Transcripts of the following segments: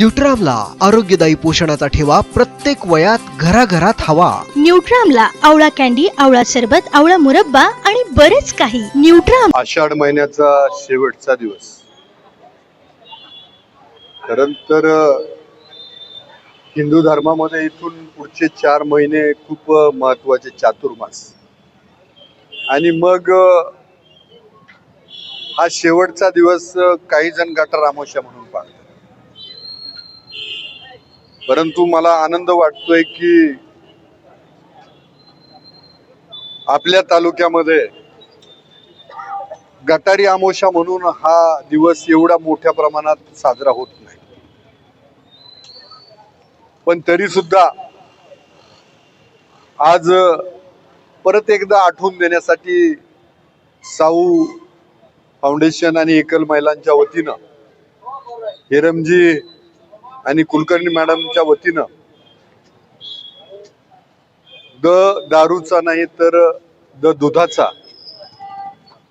न्यूट्रामला आरोग्यदायी पोषणाचा ठेवा प्रत्येक वयात घराघरात हवा. न्यूट्रामला आवळा कॅन्डी आवळा सरबत आवळा मुरब्बा आणि बरेच काही. न्यूट्राम आषाढ महिन्याचा शेवटचा दिवस. खरं तर हिंदू धर्मामध्ये इथून पुढचे चार महिने खूप महत्त्वाचे चातुर्मास. आणि मग हा शेवटचा दिवस काही जण गटार अमावस्या म्हणून पाळतात. परंतु मला आनंद वाटतोय की आपल्या तालुक्यामध्ये गटारी आमोशा म्हणून हा दिवस एवढा मोठ्या प्रमाणात साजरा होत नाही. पण तरी सुद्धा आज परत एकदा आठवून देण्यासाठी साऊ फाउंडेशन आणि एकल महिलांच्या वतीनं हेरमजी आणि कुलकर्णी मॅडमच्या वतीनं. द दारूचा नाही तर द दुधाचा.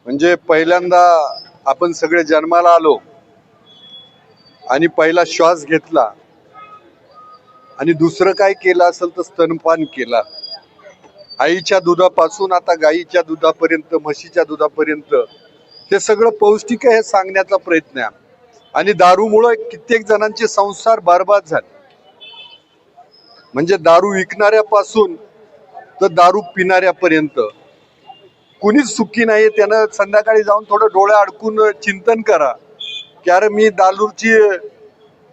म्हणजे पहिल्यांदा आपण सगळे जन्माला आलो आणि पहिला श्वास घेतला आणि दुसरं काय केलं असेल तर स्तनपान केला. आईच्या दुधापासून आता गाईच्या दुधापर्यंत म्हशीच्या दुधापर्यंत हे सगळं पौष्टिक आहे हे सांगण्याचा प्रयत्न आहे. आणि दारूमुळे कित्येक जणांचे संसार बरबाद झाले. म्हणजे दारू विकणाऱ्यापासून तर दारू पिणाऱ्यापर्यंत. कुणीच सुखी नाही त्यानं संध्याकाळी जाऊन थोडं डोळे अडकून चिंतन करा. की अरे मी दालूरची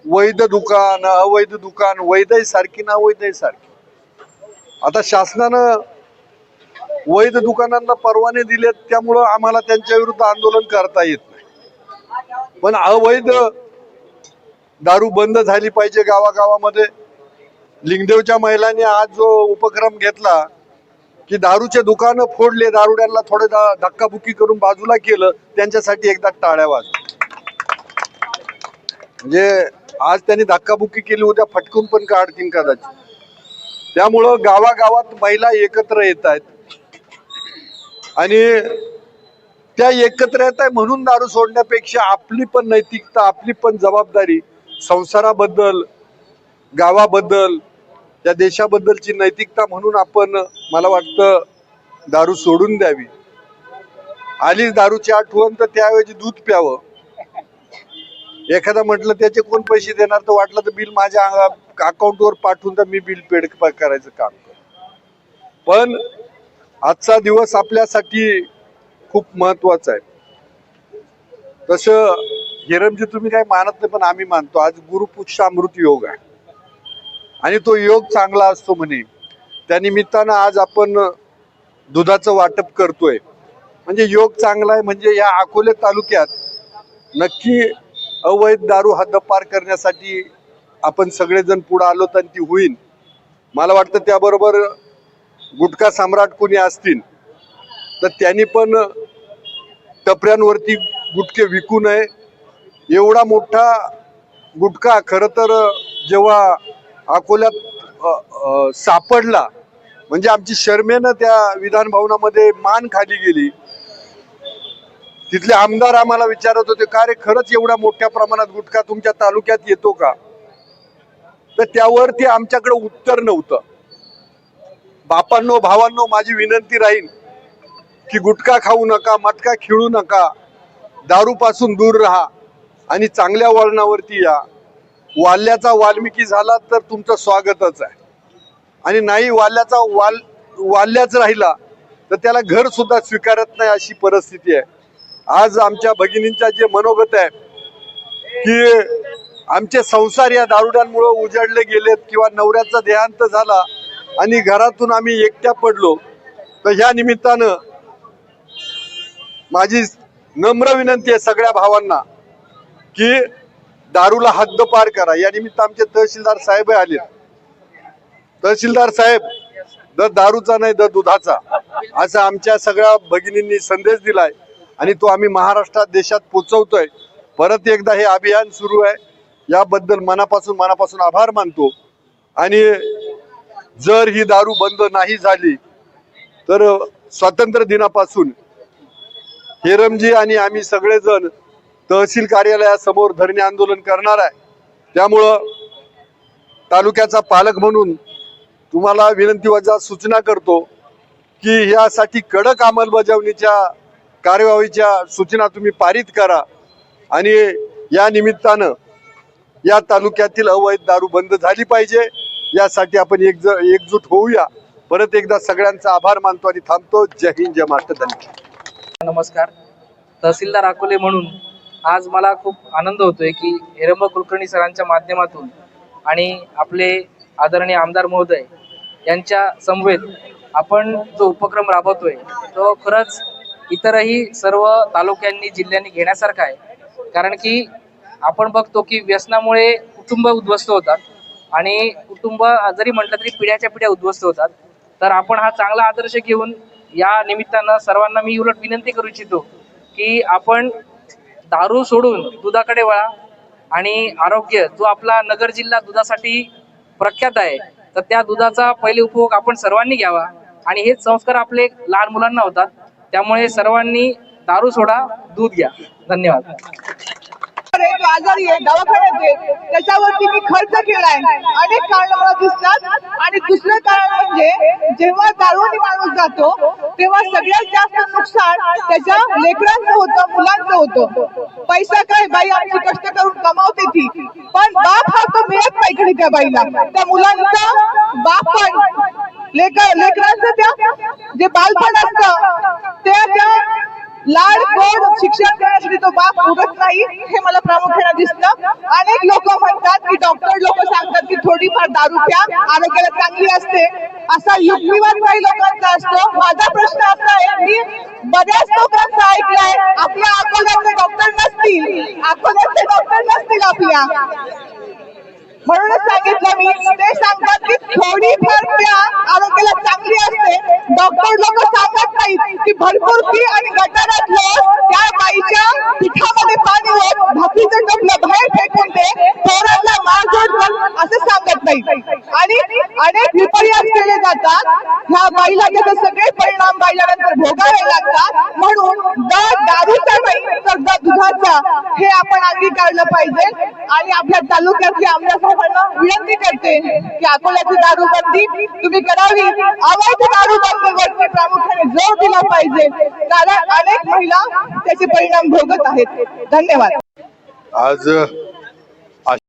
वैध दुकान अवैध दुकान वैधही सारखी ना अवैधही सारखी. आता शासनानं वैध दुकानांना परवाने दिलेत त्यामुळं आम्हाला त्यांच्या विरुद्ध आंदोलन करता येत नाही. पण अवैध दारू बंद झाली पाहिजे गावागावामध्ये. लिंगदेवच्या महिलांनी आज जो उपक्रम घेतला की दारूचे दुकानं फोडले दारुड्यांना थोडे दा- धक्काबुक्की करून बाजूला केलं त्यांच्यासाठी एकदा टाळ्या वाज. म्हणजे आज त्यांनी धक्काबुक्की केली उद्या फटकून पण काढतील कदाचित. त्यामुळं गावागावात महिला एकत्र येत आहेत. आणि त्या एकत्र येत आहे म्हणून दारू सोडण्यापेक्षा आपली पण नैतिकता आपली पण जबाबदारी संसाराबद्दल गावाबद्दल त्या देशाबद्दलची नैतिकता म्हणून आपण मला वाटतं दारू सोडून द्यावी. आलीच दारूची आठवण तर त्याऐवजी दूध प्यावं. एखादा म्हटलं त्याचे कोण पैसे देणार? तर वाटलं तर बिल माझ्या अकाउंटवर पाठवून तर मी बिल पेड करायचं काम करतो पण आजचा दिवस आपल्यासाठी खूप महत्वाचं आहे. तसं हिरमजी तुम्ही काही मानत नाही पण आम्ही मानतो. आज गुरुपुष्य अमृत योग आहे. आणि तो योग चांगला असतो म्हणे. त्या निमित्तानं आज आपण दुधाचं वाटप करतोय. म्हणजे योग चांगला आहे म्हणजे या अकोले तालुक्यात नक्की अवैध दारू हद्दपार करण्यासाठी आपण सगळेजण पुढे आलो तर ती होईल. मला वाटतं त्याबरोबर गुटखा सम्राट कोणी असतील तर त्यांनी पण टपऱ्यांवरती गुटखे विकू नये. एवढा मोठा गुटखा खरं तर जेव्हा अकोल्यात सापडला म्हणजे आमची शर्मेनं त्या विधान भवनामध्ये मान खाली गेली. तिथले आमदार आम्हाला विचारत होते का रे खरंच एवढ्या मोठ्या प्रमाणात गुटखा तुमच्या तालुक्यात येतो का? तर त्यावर ते आमच्याकडे उत्तर नव्हतं. बापांनो भावांनो माझी विनंती राहील की गुटखा खाऊ नका मटका खेळू नका दारूपासून दूर राहा आणि चांगल्या वळणावरती या. वाल्याचा वाल्मिकी झाला तर तुमचं स्वागतच आहे. आणि नाही वाल्याचा वाल वाल्याच राहिला तर त्याला घर सुद्धा स्वीकारत नाही अशी परिस्थिती आहे. आज आमच्या भगिनींच्या जे मनोगत आहे की आमचे संसार या दारुड्यांमुळे उजाडले गेलेत किंवा नवऱ्याचा देहांत झाला आणि घरातून आम्ही एकट्या पडलो तर ह्या निमित्तानं माझी नम्र विनंती आहे सगळ्या भावांना की दारूला हद्द पार करा. या निमित्त आमचे तहसीलदार साहेब आले तहसीलदार साहेब दर दारूचा नाही द दुधाचा. असा आमच्या सगळ्या भगिनींनी संदेश दिलाय आणि तो आम्ही महाराष्ट्रात देशात पोचवतोय. परत एकदा हे अभियान सुरू आहे. याबद्दल मनापासून मनापासून आभार मानतो. आणि जर ही दारू बंद नाही झाली तर स्वातंत्र्य दिनापासून हेरमजी आणि आम्ही सगळेजण तहसील कार्यालयासमोर धरणे आंदोलन करणार आहे. त्यामुळं तालुक्याचा पालक म्हणून तुम्हाला विनंती वजा सूचना करतो की यासाठी कडक अंमलबजावणीच्या कार्यवाहीच्या सूचना तुम्ही पारित करा आणि या निमित्तानं या तालुक्यातील अवैध दारू बंद झाली पाहिजे. यासाठी आपण एक एकजूट होऊया. परत एकदा सगळ्यांचा आभार मानतो आणि थांबतो. जय हिंद जय महाराष्ट्र धन्यवाद. नमस्कार. तहसीलदार अकोले म्हणून आज मला खूप आनंद होतोय की हिरंब कुलकर्णी सरांच्या माध्यमातून आणि आपले आदरणीय आमदार महोदय यांच्या समवेत आपण जो उपक्रम राबवतोय तो खरंच इतरही सर्व तालुक्यांनी जिल्ह्यांनी घेण्यासारखा आहे. कारण की आपण बघतो की व्यसनामुळे कुटुंब उद्ध्वस्त होतात आणि कुटुंब जरी म्हटलं तरी पिढ्याच्या पिढ्या उद्ध्वस्त होतात. तर आपण हा चांगला आदर्श घेऊन या निमित्तानं सर्वांना मी उलट विनंती करू इच्छितो की आपण दारू सोडून दुधाकडे वळा आणि आरोग्य जो आपला नगर जिल्हा दुधासाठी प्रख्यात आहे तर त्या दुधाचा पहिले उपभोग आपण सर्वांनी घ्यावा. आणि हेच संस्कार आपले लहान मुलांना होतात. त्यामुळे सर्वांनी दारू सोडा दूध घ्या. धन्यवाद. आजारी आहे दवाखान्यात त्याच्यावरती मी खर्च केलाय. अनेक कारण मला दिसतात आणि दुसरं म्हणजे जेव्हा दारुणी माणूस जातो तेव्हा सगळ्यात जास्त नुकसान त्याच्या लेकरांचं होतं मुलांचं होतं. पैसा काय? बाई आमची कष्ट करून कमावते ती. पण बाप हा तो मिळत नाही त्या बाईला. त्या मुलांचा बाप पण लेकर लेकरांचं त्या जे बालपण असतं लाड गोड शिक्षण देण्यासाठी तो बाप उगत नाही हे मला प्रामुख्याने दिसतं. अनेक लोक म्हणतात की डॉक्टर लोक सांगतात की थोडीफार दारू प्या आरोग्याला चांगली असते. असा युक्तिवाद काही लोकांचा असतो. माझा प्रश्न असा आहे मी बऱ्याच लोकांचा ऐकलाय आपल्या अकोल्यातले डॉक्टर नसतील. अकोल्यातले डॉक्टर नसतील आपल्या. म्हणूनच सांगितलं मी ते सांगतात की थोडीफार त्या आरोग्याला चांगली असते. डॉक्टर लोक सांगत नाहीत की भरपूर फी आणि गटारातलं त्या बाईच्या पिठामध्ये पाणी होत भाकरीचं डबलं बाहेर फेकून ते थोरातला मारझोड असं सांगत नाही. आणि अनेक विपर्यास केले जातात. ह्या बाईला त्याचे सगळे परिणाम बाईला भोगावे लागतात. म्हणून दर दारूचा नाही तर दुधाचा हे आपण अंगीकारलं पाहिजे. आणि आपल्या तालुक्यातल्या आमदार साहेबांना विनंती करते की अकोल्याची दारूबंदी तुम्ही करावी. अवैध दारूबंदीवरती प्रामुख्याने जोर दिला पाहिजे. कारण अनेक महिला त्याचे परिणाम भोगत आहेत. धन्यवाद. आज